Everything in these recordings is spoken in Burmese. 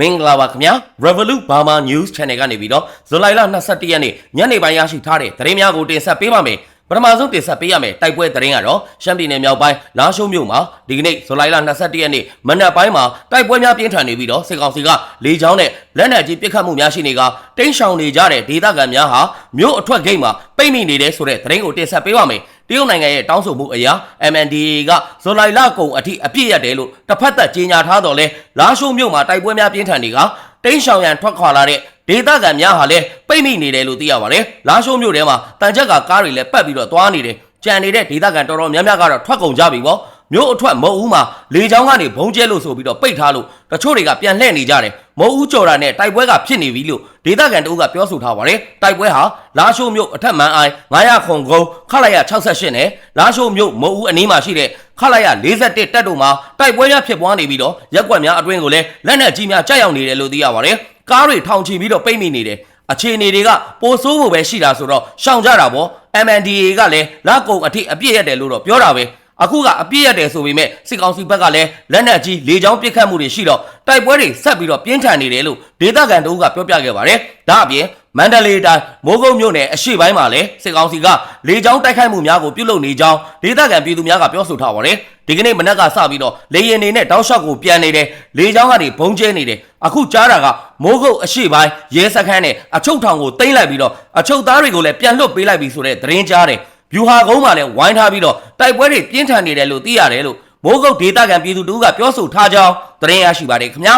မင်္ဂလာပါခင်ဗျာ Revolut Burma News Channel ကနေပြီးတော့ဇူလိုင်လ22ရက်နေ့ညနေပိုင်းရရှိထားတဲ့သတင်းများကိုတင်ဆက်ပေးပါမယ်ပထမဆုံးတင်ဆက်ပေးရမယ်တိုက်ပွဲသတင်းကတော့ရှမ်းပြည်နယ်မြောက်ပိုင်းလာရှိုးမြို့မှာဒီကနေ့ဇူလိုင်လ22ရက်နေ့မနက်ပိုင်းမှာတိုက်ပွဲများပြင်းထန်နေပြီးတော့စစ်ကောင်စီကလေကြောင်းနဲ့လက်နက်ကြီးပစ်ခတ်မှုများရှိနေကတင်းရှောင်နေကြတဲ့ဒေသခံများဟာမြို့အထွက်ဂိတ်မှာပိတ်မိနေတယ်ဆိုတဲ့သတင်းကိုတင်ဆက်ပေးပါမယ် တရုတ်နိုင်ငံရဲ့တောင်းဆိုမှုအရာ MNDAA ကဇူလိုင်လကုန်အထိအပြည့်ရတယ်လို့တစ်ဖက်သက်ကြေညာထားတော့လဲလာရှိုးမြို့မှာတိုက်ပွဲများပြင်းထန်နေကတင်းရှောင်ရန်ထွက်ခွာလာတဲ့ဒေသခံများဟာလည်းပိတ်မိနေတယ်လို့သိရပါတယ်။လာရှိုးမြို့ထဲမှာတန်ချက်ကကားတွေလည်းပတ်ပြီးတော့သွားနေတယ်။ကြံနေတဲ့ဒေသခံတော်တော်များများကတော့ထွက်ကုန်ကြပြီပေါ့။ မြို့အထွက်မုံဦးမှာလေချောင်းကနေဘုံကျဲလို့ဆိုပြီးတော့ပိတ်ထားလို့တချို့တွေကပြန်လှည့်နေကြတယ်။မုံဦးကြော်တာနဲ့တိုက်ပွဲကဖြစ်နေပြီလို့ဒေသခံတအုပ်ကပြောဆိုထားပါတယ်။တိုက်ပွဲဟာလာရှိုးမြို့အထက်မန်အိုင်900ခုံကုန်းခလိုက်ရ68နဲ့လာရှိုးမြို့မုံဦးအနီးမှာရှိတဲ့ခလိုက်ရ41တက်တို့မှာတိုက်ပွဲများဖြစ်ပွားနေပြီးတော့ရက်ကွက်များအတွင်းကိုလည်းလက်နက်ကြီးများကြားရောက်နေတယ်လို့သိရပါတယ်။ကားတွေထောင်ချီပြီးတော့ပိတ်မိနေတယ်။အခြေအနေတွေကပိုဆိုးဖို့ပဲရှိတာဆိုတော့ရှောင်ကြတာပေါ့ MNDA ကလည်းလက်ကုံအထိအပြည့်ရတယ်လို့တော့ပြောတာပဲ အခုကအပြည့်ရတယ်ဆိုပေမဲ့စစ်ကောင်စီဘက်ကလည်းလက်နက်ကြီးလေကြောင်းပစ်ခတ်မှုတွေရှိတော့တိုက်ပွဲတွေဆက်ပြီးတော့ပြင်းထန်နေတယ်လို့ဒေသခံတို့ကပြောပြခဲ့ပါတယ်ဒါအပြင်မန္တလေးတိုင်းမိုးကုတ်မြို့နယ်အရှိပိုင်းမှာလည်းစစ်ကောင်စီကလေကြောင်းတိုက်ခိုက်မှုများကိုပြုလုပ်နေကြောင်းဒေသခံပြည်သူများကပြောဆိုထားပါတယ်ဒီကနေ့မနက်ကစပြီးတော့လေရင်နေနဲ့တောက်လျှောက်ကိုပြန်နေတယ်လေကြောင်းကနေဘုံကျဲနေတယ်အခုကြားတာကမိုးကုတ်အရှိပိုင်းရဲစခန်းနဲ့အချုပ်ထောင်ကိုတင်လိုက်ပြီးတော့အချုပ်သားတွေကိုလည်းပြန်လွတ်ပေးလိုက်ပြီဆိုတဲ့သတင်းကြားတယ် ဗျူဟာကုန်းမှာလည်းဝိုင်းထားပြီးတော့တိုက်ပွဲတွေပြင်းထန်နေတယ်လို့သိရတယ်လို့မိုးကုတ်ဒေသခံပြည်သူတို့ကပြောဆိုထားကြောင်းသတင်းရရှိပါတယ်ခင်ဗျာ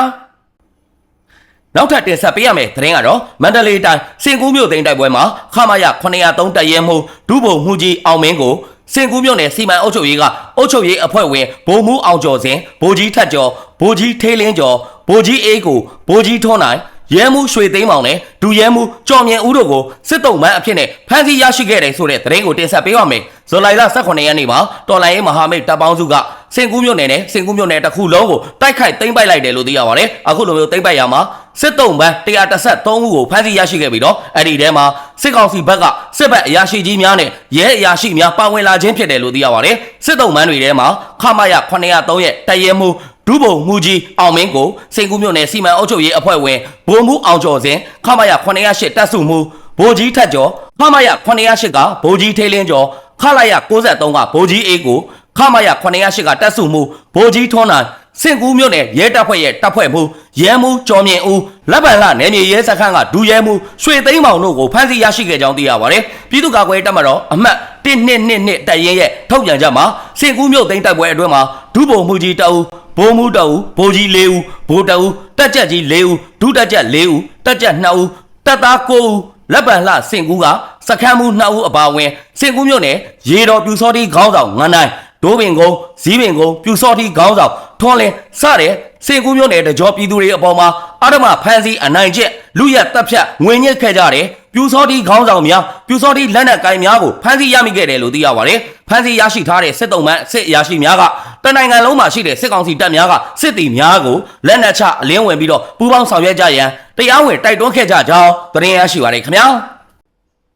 နောက်ထပ်တင်ဆက်ပေးရမယ့်သတင်းကတော့မန္တလေးတိုင်းစင်ကူးမြို့သိမ်းတိုက်ပွဲမှာခမာရ903တပ်ရဲမှုဒုဗိုလ်မှုကြီးအောင်မင်းကိုစင်ကူးမြို့နယ်စီမံအုပ်ချုပ်ရေးကအုပ်ချုပ်ရေးအဖွဲ့ဝင်ဗိုလ်မှူးအောင်ကျော်စင်ဗိုလ်ကြီးထက်ကျော်ဗိုလ်ကြီးထေးလင်းကျော်ဗိုလ်ကြီးအေးကိုဗိုလ်ကြီးထွန်းနိုင် ရဲမှုရွှေသိန်းမောင်နဲ့ဒူရဲမှုကြော်မြင်ဦးတို့ကိုစစ်တုံးမန်းအဖြစ်နဲ့ဖမ်းဆီးရရှိခဲ့တယ်ဆိုတဲ့သတင်းကိုတင်ဆက်ပေးပါမယ်။ဇူလိုင်လ18ရက်နေ့မှာတော်လိုင်းရေးမဟာမိတ်တပ်ပေါင်းစုကစင်ကူးမြို့နယ်နဲ့စင်ကူးမြို့နယ်တစ်ခုလုံးကိုတိုက်ခိုက်သိမ်းပိုက်လိုက်တယ်လို့သိရပါတယ်။အခုလိုမျိုးသိမ်းပိုက်ရမှာစစ်တုံးမန်း133ဦးကိုဖမ်းဆီးရရှိခဲ့ပြီးတော့အဲ့ဒီထဲမှာစစ်ကောင်စီဘက်ကစစ်ဘက်အရာရှိကြီးများနဲ့ရဲအရာရှိများပါဝင်လာခြင်းဖြစ်တယ်လို့သိရပါတယ်။စစ်တုံးမန်းတွေထဲမှာခမာရ903ရဲ့တရဲမှု ဒုဗိုလ်မှူးကြီးအောင်မင်းကိုစိန်ကူးမြို့နယ်စီမံအုပ်ချုပ်ရေးအဖွဲ့ဝင်ဗိုလ်မှူးအောင်ကျော်စင်ခမရ908တပ်စုမှုဗိုလ်ကြီးထက်ကျော်ခမရ908ကဗိုလ်ကြီးထေးလင်းကျော်ခလာရ63ကဗိုလ်ကြီးအေးကိုခမရ908ကတပ်စုမှုဗိုလ်ကြီးထွန်းနိုင်စင်ကူးမြို့နယ်ရဲတပ်ဖွဲ့ရဲ့တပ်ဖွဲ့မှုရဲမှုကျော်မြင့်ဦးလက်ပံလှနယ်မြေရဲစခန်းကဒူရဲမှုရွှေသိန်းမောင်တို့ကိုဖမ်းဆီးရရှိခဲ့ကြောင်းသိရပါတယ်ပြည်သူ့ကာကွယ်ရေးတပ်မတော်အမှတ်122တပ်ရင်းရဲ့ထုတ်ပြန်ချက်မှာစင်ကူးမြို့သိမ်းတပ်ပွဲအတွင်းမှာဒုဗိုလ်မှူးကြီးတအူ ဘိုးမှုတအူဘိုးကြီး၄ဦးဘိုးတအူတက်ကြက်ကြီး၄ဦးဒုတက်ကြက်၄ဦးတက်ကြက်2ဦးတက်သား9ဦးလက်ပံလှစင်ကူးကစခန်းမှု2ဦးအပါအဝင်စင်ကူးမြို့နယ်ရေတော်ပြူစောတိခေါင်းဆောင်ငန်းတိုင်းဒိုးပင်ကုန်းဇီးပင်ကုန်းပြူစောတိခေါင်းဆောင်ထွန်းလင်းစတဲ့စင်ကူးမြို့နယ်တကြောပြည်သူတွေအပေါ်မှာအဓမ္မဖမ်းဆီးအနိုင်ကျက်လူရက်တပ်ဖြတ်ငွေညစ်ခဲ့ကြတယ်ပြူစောတိခေါင်းဆောင်များပြူစောတိလက်နက်ကိုင်များကိုဖမ်းဆီးရမိခဲ့တယ်လို့သိရပါတယ်ဖမ်းဆီးရရှိထားတဲ့စစ်တုံးမန်းစစ်အရာရှိများက တနိုင်ငံလုံးမှာရှိတဲ့စစ်ကောင်စီတပ်များကစစ်တီများကိုလက်နက်ချအလင်းဝင်ပြီးတော့ပူးပေါင်းဆောင်ရွက်ကြရန်တရားဝင်တိုက်တွန်းခဲ့ကြကြောင်းသတင်းရရှိပါတယ်ခင်ဗျာ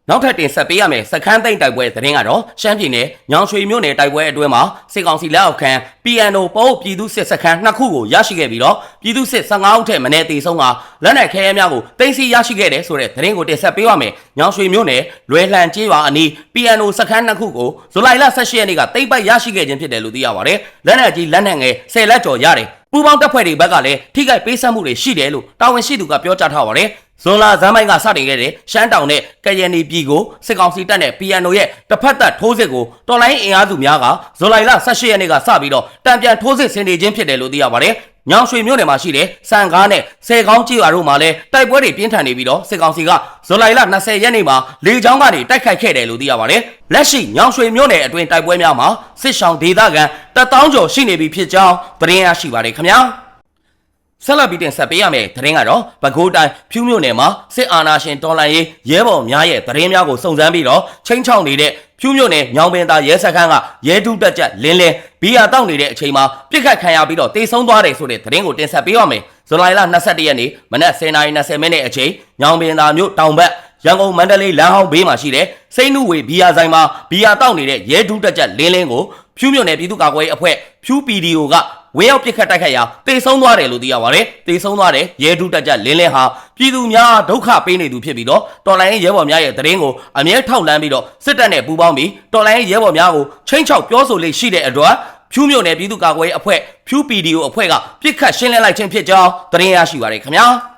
နောက်ထပ်တင်ဆက်ပေးရမယ်စခန်းသိမ့်တိုက်ပွဲသတင်းကတော့ရှမ်းပြည်နယ်ညောင်ရွှေမြို့နယ်တိုက်ပွဲအတွင်းမှာစစ်ကောင်စီလက်အောက်ခံ PNO ပို့ပြည်သူစစ်စခန်းနှစ်ခုကိုရရှိခဲ့ပြီးတော့ပြည်သူစစ်15ဦးထက်မနည်းတေဆုံးကလက်နက်ခဲယမ်းများကိုတင်စီရရှိခဲ့တယ်ဆိုတဲ့သတင်းကိုတင်ဆက်ပေးရမယ်ညောင်ရွှေမြို့နယ်လွယ်လှန်ကျေးရွာအနီး PNO စခန်းနှစ်ခုကိုဇူလိုင်လ18ရက်နေ့ကတိတ်ပိုက်ရရှိခဲ့ခြင်းဖြစ်တယ်လို့သိရပါတယ်လက်နက်ကြီးလက်နက်ငယ်10လက်ကျော်ရတယ်ပူပေါင်းတပ်ဖွဲ့တွေဘက်ကလည်းထိခိုက်ပေးဆပ်မှုတွေရှိတယ်လို့တာဝန်ရှိသူကပြောကြားထားပါတယ် ဇွန်လဇမ်းမိုင်းကစတင်ခဲ့တဲ့ရှမ်းတောင်နဲ့ကရန်နီပြည်ကိုစစ်ကောင်စီတပ်နဲ့ PNO ရဲ့တစ်ဖက်သက်ထိုးစစ်ကိုတော်လိုင်းအင်အားစုများကဇူလိုင်လ18ရက်နေ့ကစပြီးတော့တံပြန်ထိုးစစ်ဆင်နေခြင်းဖြစ်တယ်လို့သိရပါတယ်။ညောင်ရွှေမြို့နယ်မှာရှိတဲ့စံကားနဲ့ဆယ်ကောင်းကြီးရွာတို့မှာလည်းတိုက်ပွဲတွေပြင်းထန်နေပြီးတော့စစ်ကောင်စီကဇူလိုင်လ20ရက်နေ့မှာလေကြောင်းကနေတိုက်ခိုက်ခဲ့တယ်လို့သိရပါတယ်။လက်ရှိညောင်ရွှေမြို့နယ်အတွင်းတိုက်ပွဲများမှာစစ်ဆောင်ဒေသခံတပ်တောင်းကျော်ရှိနေပြီဖြစ်ကြောင်းသတင်းရရှိပါတယ်ခင်ဗျာ။ ဆက်လက်ပြီးတင်ဆက်ပေးရမယ့်သတင်းကတော့ပဲခူးတိုင်းဖြူးမြို့နယ်မှာစစ်အာဏာရှင်တော်လှန်ရေးရဲဘော်များရဲ့သတင်းများကိုစုံစမ်းပြီးတော့ချင်းချောင်းနေတဲ့ဖြူးမြို့နယ်ညောင်ပင်သားရဲစခန်းကရဲဒုတက်ချက်လင်းလင်းဘီယာတောက်နေတဲ့အချိန်မှာပြစ်ခတ်ခံရပြီးတော့တေဆုံးသွားတယ်ဆိုတဲ့သတင်းကိုတင်ဆက်ပေးရမယ်ဇူလိုင်လ22ရက်နေ့မနက်10:20မိနစ်အချိန်ညောင်ပင်သားမြို့တောင်ဘက်ရန်ကုန်မန္တလေးလမ်းဟောင်းဘေးမှာရှိတဲ့စိတ်နှုဝေဘီယာဆိုင်မှာဘီယာတောက်နေတဲ့ရဲဒုတက်ချက်လင်းလင်းကို ဖြူးမြို့နယ်ပြည်သူ့ကာကွယ်ရေးအဖွဲ့ဖြူး PDO ကဝင်းရောက်ပစ်ခတ်တိုက်ခတ်ရာတေဆုံးသွားတယ်လို့သိရပါတယ်တေဆုံးသွားတဲ့ရဲဒုတက်ကြလင်းလင်းဟာပြည်သူများဒုက္ခပေးနေသူဖြစ်ပြီးတော့တော်လိုင်းရဲဘော်များရဲ့တရင်ကိုအမြဲထောက်လန်းပြီးတော့စစ်တပ်နဲ့ပူးပေါင်းပြီးတော်လိုင်းရဲဘော်များကိုချင်းချောက်ပြောဆိုလေးရှိတဲ့အတွက်ဖြူးမြို့နယ်ပြည်သူ့ကာကွယ်ရေးအဖွဲ့ဖြူး PDO အဖွဲ့ကပြစ်ခတ်ရှင်းလင်းလိုက်ခြင်းဖြစ်ကြောင်းသတင်းရရှိပါရခင်ဗျာ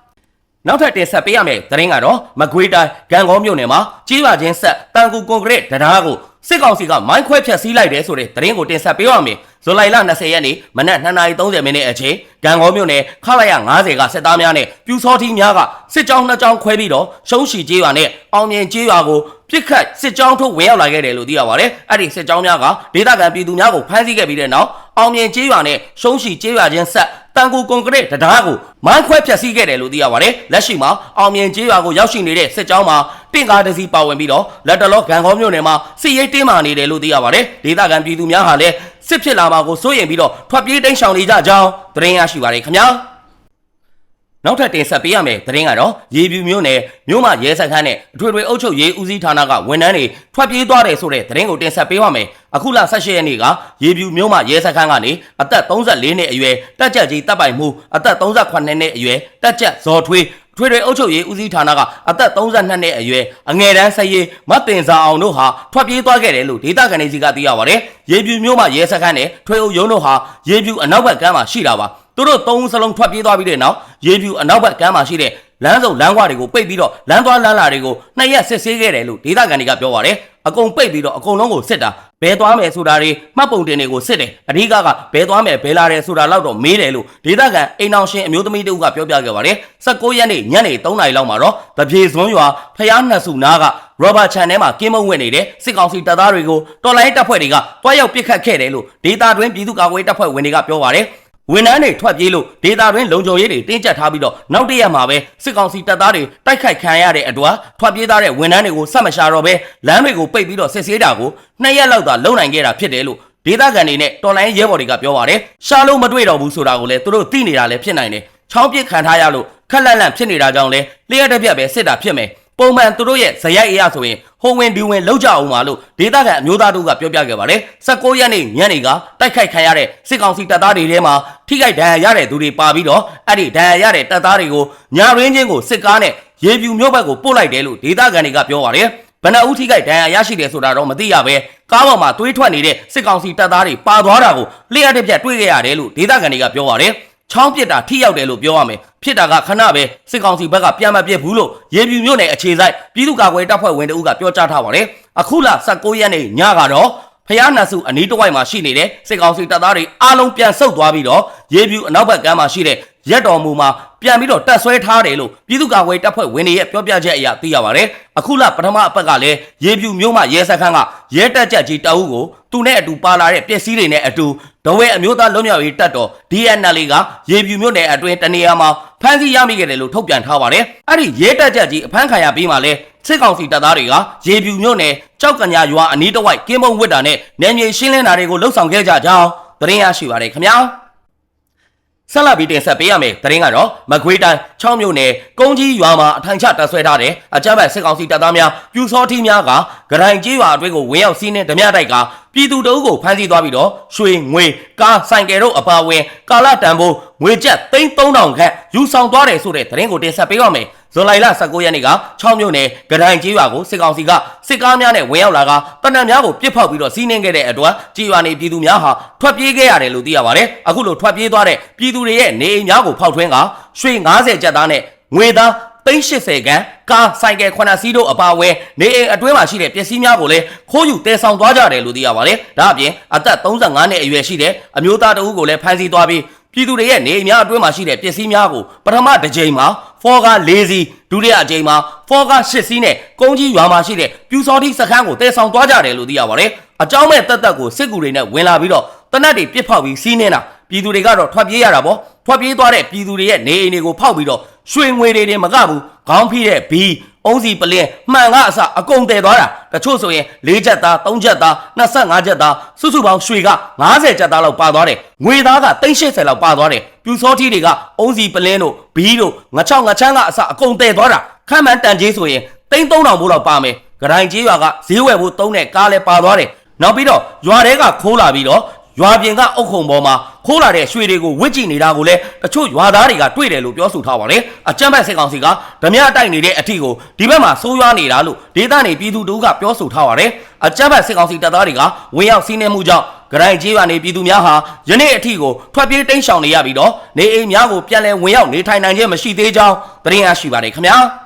နောက်ထပ်တင်ဆက်ပေးရမယ့်သတင်းကတော့မကွေးတိုင်းဂံကောမြို့နယ်မှာကြီးပါချင်းဆက်တန်ကူကွန်ကရစ်တရားကိုစစ်ကောင်စီကမိုင်းခွဲဖျက်ဆီးလိုက်တယ်ဆိုတဲ့သတင်းကိုတင်ဆက်ပေးရမယ်ဇူလိုင်လ20ရက်နေ့မနက်2:30မိနစ်အချိန်ဂံကောမြို့နယ်ခလာရ90ကစစ်သားများနဲ့ပြူစောထီးများကစစ်ကြောင်းနှစ်ကြောင်းခွဲပြီးတော့ရှုံးရှီကျေးရွာနဲ့အောင်မြင်ကျေးရွာကိုပြစ်ခတ်စစ်ကြောင်းထုတ်ဝင်ရောက်လာခဲ့တယ်လို့သိရပါတယ်အဲ့ဒီစစ်ကြောင်းများကဒေသခံပြည်သူများကိုဖမ်းဆီးခဲ့ပြီးတဲ့နောက်အောင်မြင်ကျေးရွာနဲ့ရှုံးရှီကျေးရွာချင်းဆက် တန်ကူကွန်ကရစ်တရားကိုမိုင်းခွဲဖျက်ဆီးခဲ့တယ်လို့သိရပါတယ်လက်ရှိမှာအောင်မြင်ကျေးရွာကိုရောက်ရှိနေတဲ့စစ်ကြောင်းမှာတင့်ကားတစ်စီးပါဝင်ပြီးတော့လက်တလောဂံခေါမြို့နယ်မှာစစ်ရေးတင်းမာနေတယ်လို့သိရပါတယ်ဒေသခံပြည်သူများဟာလည်းစစ်ဖြစ်လာမှာကိုစိုးရိမ်ပြီးတော့ထွက်ပြေးတိမ်းရှောင်နေကြကြောင်းသတင်းရရှိပါတယ်ခင်ဗျာ နောက်ထပ်တင်ဆက်ပေးရမယ်သတင်းကတော့ရေပြူမျိုးနယ်မြို့မရဲစခန်းနဲ့အထွေထွေအုပ်ချုပ်ရေးဦးစီးဌာနကဝန်ထမ်းတွေထွက်ပြေးသွားတယ်ဆိုတဲ့သတင်းကိုတင်ဆက်ပေးပါမယ်အခုလ18ရက်နေ့ကရေပြူမြို့မရဲစခန်းကနေအသက်34နှစ်အရွယ်တက်ကြက်ကြီးတပ်ပိုင်မှုအသက်38နှစ်အရွယ်တက်ကြက်ဇော်ထွေး ထွေထွေအုပ်ချုပ်ရေးဦးစီးဌာနကအသက်32နှစ်အရွယ်အငယ်တန်းဆက်ရေးမတ်တင်စာအောင်တို့ဟာထွက်ပြေးသွားခဲ့တယ်လို့ဒေသခံတွေစီကသိရပါတယ်။ရေပြူမြို့မှာရဲစခန်းနဲ့ထွေအုပ်ရုံးတို့ဟာရေပြူအနောက်ဘက်ကမ်းမှာရှိတာပါ။သူတို့သုံးဦးစလုံးထွက်ပြေးသွားပြီးတဲ့နောက်ရေပြူအနောက်ဘက်ကမ်းမှာရှိတဲ့ လမ်းစုံလမ်းကွာတွေကိုပိတ်ပြီးတော့လမ်းသွားလမ်းလာတွေကိုနှစ်ရက်စစ်ဆေးခဲ့တယ်လို့ဒေသခံတွေကပြောပါတယ်။အကုန်ပိတ်ပြီးတော့အကုန်လုံးကိုစစ်တာဘယ်သွားမယ်ဆိုတာတွေမှတ်ပုံတင်တွေကိုစစ်တယ်အဓိကကဘယ်သွားမယ်ဘယ်လာတယ်ဆိုတာတော့တော့မေးတယ်လို့ဒေသခံအိမ်အောင်ရှင်အမျိုးသမီးတို့ကပြောပြခဲ့ပါတယ်19ရက်နေ့ညနေ3နာရီလောက်မှာတော့တပြေစွန်းရွာဖျားနှစ်စုနားကရောဘာချန်ထဲမှာကင်းမုံဝင်နေတဲ့စစ်ကောင်စီတပ်သားတွေကိုတော်လိုင်းတပ်ဖွဲ့တွေကတွားရောက်ပစ်ခတ်ခဲ့တယ်လို့ဒေသတွင်းပြည်သူ့ကာကွယ်တပ်ဖွဲ့ဝင်တွေကပြောပါတယ် ဝန်ထမ်းတွေထွက်ပြေးလို့ဒေတာတွင်လုံခြုံရေးတွေတင်းကျပ်ထားပြီးတော့နောက်တရက်မှာပဲစစ်ကောင်စီတပ်သားတွေတိုက်ခိုက်ခံရတဲ့အတွက်ထွက်ပြေးသားတဲ့ဝန်ထမ်းတွေကိုဆက်မရှာတော့ပဲလမ်းတွေကိုပိတ်ပြီးတော့စစ်ဆေးတာကိုနှစ်ရက်လောက်သာလုံနိုင်ခဲ့တာဖြစ်တယ်လို့ဒေသခံတွေနဲ့တော်လိုင်းရဲဘော်တွေကပြောပါတယ်ရှာလို့မတွေ့တော့ဘူးဆိုတာကိုလည်းသူတို့သိနေတာလည်းဖြစ်နိုင်တယ်ချောင်းပစ်ခံထားရလို့ခက်လက်လန့်ဖြစ်နေတာကြောင့်လဲလျှက်တစ်ပြက်ပဲစစ်တာဖြစ်မယ် ပုံမှန်သူတို့ရဲ့ဇယိုက်အရာဆိုရင်ဟိုဝင်ဒီဝင်လောက်ကြအောင်ပါလို့ဒေသခံအမျိုးသားတို့ကပြောပြခဲ့ပါတယ်19ရက်နေ့ညနေကတိုက်ခိုက်ခံရတဲ့စစ်ကောင်စီတပ်သားတွေထဲမှာထိခိုက်ဒဏ်ရာရတဲ့သူတွေပါပြီးတော့အဲ့ဒီဒဏ်ရာရတဲ့တပ်သားတွေကိုညာရင်းချင်းကိုစစ်ကားနဲ့ရေပြူမြို့ဘက်ကိုပို့လိုက်တယ်လို့ဒေသခံတွေကပြောပါတယ်ဘဏ္ဍဦးထိခိုက်ဒဏ်ရာရရှိတယ်ဆိုတာတော့မသိရပဲကားပေါ်မှာတွေးထွက်နေတဲ့စစ်ကောင်စီတပ်သားတွေပါသွားတာကိုလျှက်တစ်ပြက်တွေ့ခဲ့ရတယ်လို့ဒေသခံတွေကပြောပါတယ် ချောင်းပစ်တာထိရောက်တယ်လို့ပြောရမယ်ဖြစ်တာကခဏပဲစစ်ကောင်စီဘက်ကပြန်မပြစ်ဘူးလို့ရေပြူမြို့နယ်အခြေစိုက်ပြည်သူ့ကာကွယ်တပ်ဖွဲ့ဝင်တို့ကပြောကြားထားပါတယ်အခုလ19ရက်နေ့ညကတော့ဖျားနတ်စုအနီးတစ်ဝိုက်မှာရှိနေတဲ့စစ်ကောင်စီတပ်သားတွေအားလုံးပြန်ဆုတ်သွားပြီးတော့ရေပြူအနောက်ဘက်ကမ်းမှာရှိတဲ့ရက်တော်မူမှာ ပြန်ပြီးတော့တက်ဆွဲထားတယ်လို့ပြည်သူ့ကာကွယ်တပ်ဖွဲ့ဝင်တွေရဲ့ပြောပြချက်အရသိရပါတယ်အခုလပထမအပတ်ကလည်းရေပြူမြို့မှာရဲစခန်းကရဲတက်ချက်ကြီးတအုပ်ကိုသူနဲ့အတူပါလာတဲ့ပစ္စည်းတွေနဲ့အတူဒဝဲအမျိုးသားလွတ်မြောက်ရေးတပ်တော် DNL ကရေပြူမြို့နယ်အတွင်းတနေရာမှာဖမ်းဆီးရမိခဲ့တယ်လို့ထုတ်ပြန်ထားပါတယ်အဲ့ဒီရဲတက်ချက်ကြီးအဖမ်းခံရပြီးမှလဲစစ်ကောင်စီတပ်သားတွေကရေပြူမြို့နယ်ကြောက်ကညာရွာအနီးတစ်ဝိုက်ကင်းမုံဝစ်တာနဲ့နယ်မြေရှင်းလင်းတာတွေကိုလှုပ်ဆောင်ခဲ့ကြကြောင်းသတင်းရရှိပါတယ်ခင်ဗျာ ဆက်လက်ပြီးတင်ဆက်ပေးရမယ်သတင်းကတော့မကွေးတိုင်း6မြို့နယ်ကုန်းကြီးရွာမှာအထိုင်ချတပ်ဆွဲထားတဲ့အကြမ်းဖက်စစ်ကောင်စီတပ်သားများပြူစောထီးများကဂရိုင်ကြီးရွာအတွင်းကိုဝင်ရောက်စီးနှင်းဓမြတိုက်ကပြည်သူတအုပ်ကိုဖမ်းဆီးသွားပြီးတော့ရွှေငွေကားဆိုင်ကယ်တို့အပါအဝင်ကာလတန်ဖိုးငွေကျပ်3000ခန့်ယူဆောင်သွားတယ်ဆိုတဲ့သတင်းကိုတင်ဆက်ပေးပါမယ် ဇွန်လ19ရက်နေ့က6မြို့နယ်ဂရိုင်ကြီးရွာကိုစစ်ကောင်စီကစစ်ကားများနဲ့ဝင်ရောက်လာကတနက်များကိုပြစ်ဖောက်ပြီးတော့စီးနှင်းခဲ့တဲ့အတွက်ကြီးရွာနေပြည်သူများဟာထွက်ပြေးခဲ့ရတယ်လို့သိရပါတယ်အခုလိုထွက်ပြေးသွားတဲ့ပြည်သူတွေရဲ့နေအိမ်များကိုဖောက်ထွင်းကရွှေ90ကျပ်သားနဲ့ငွေသား380ခန်းကားဆိုင်ကယ်9စီးတို့အပါအဝင်နေအိမ်အတွင်းမှာရှိတဲ့ပစ္စည်းများကိုလည်းခိုးယူတည်ဆောင်သွားကြတယ်လို့သိရပါတယ်။ဒါအပြင်အသက်35နှစ်အရွယ်ရှိတဲ့အမျိုးသားတဦးကိုလည်းဖမ်းဆီးသွားပြီးပြည်သူတွေရဲ့နေအိမ်များအတွင်းမှာရှိတဲ့ပစ္စည်းများကိုပထမတစ်ကြိမ်မှာ ဖော်ကား၄စီးဒုတိယအကြိမ်မှာဖော်ကား၈စီးနဲ့ကုန်းကြီးရွာမှာရှိတဲ့ပြူစောတိစခန်းကိုတည်ဆောင်သွားကြတယ်လို့သိရပါတယ်။အကြောင်းမဲ့တက်တက်ကိုစစ်ကူတွေနဲ့ဝင်လာပြီးတော့တနက်တွေပြစ်ဖောက်ပြီးစီးနေတာပြည်သူတွေကတော့ထွက်ပြေးရတာပေါ့ထွက်ပြေးသွားတဲ့ပြည်သူတွေရဲ့နေအိမ်တွေကိုဖောက်ပြီးတော့ရွှေငွေတွေတွေမကဘူးခေါင်းဖိတဲ့ဘီ အုံးစီပလင်းမှန်ကအစအကုန်တည်သွားတာတချို့ဆိုရင်၄ချက်သား၃ချက်သား25ချက်သားစုစုပေါင်းရွှေက90ချက်သားလောက်ပါသွားတယ်ငွေသားက380လောက်ပါသွားတယ်ပြူစောထီးတွေကအုံးစီပလင်းတို့ဘီတို့ငချောင်းငချမ်းကအစအကုန်တည်သွားတာခန့်မှန်းတန်ကြီးဆိုရင်33000ဘိုးလောက်ပါမယ်ဂရိုင်ကြီးရွာကဈေးဝယ်ဖို့တုံးတဲ့ကားလဲပါသွားတယ်နောက်ပြီးတော့ရွာတွေကခိုးလာပြီးတော့ ရွာပြင်ကအုတ်ခုံပေါ်မှာခိုးလာတဲ့ရွှေတွေကိုဝစ်ကြည့်နေတာကိုလည်းတချို့ရွာသားတွေကတွေ့တယ်လို့ပြောဆိုထားပါတယ်အကြမ်းဖက်စစ်ကောင်စီကဓမြတိုက်နေတဲ့အထီကိုဒီဘက်မှာဆိုးရွားနေတာလို့ဒေသနေပြည်သူတို့ကပြောဆိုထားပါတယ်အကြမ်းဖက်စစ်ကောင်စီတပ်သားတွေကဝင်ရောက်စီးနင်းမှုကြောင့်ဂရိုင်ကြီးရွာနေပြည်သူများဟာယနေ့အထီကိုထွက်ပြေးတိမ်းရှောင်နေရပြီးတော့နေအိမ်များကိုပြန်လည်ဝင်ရောက်နေထိုင်နိုင်ခြင်းမရှိသေးကြောင်းသတင်းရရှိပါတယ်ခင်ဗျာ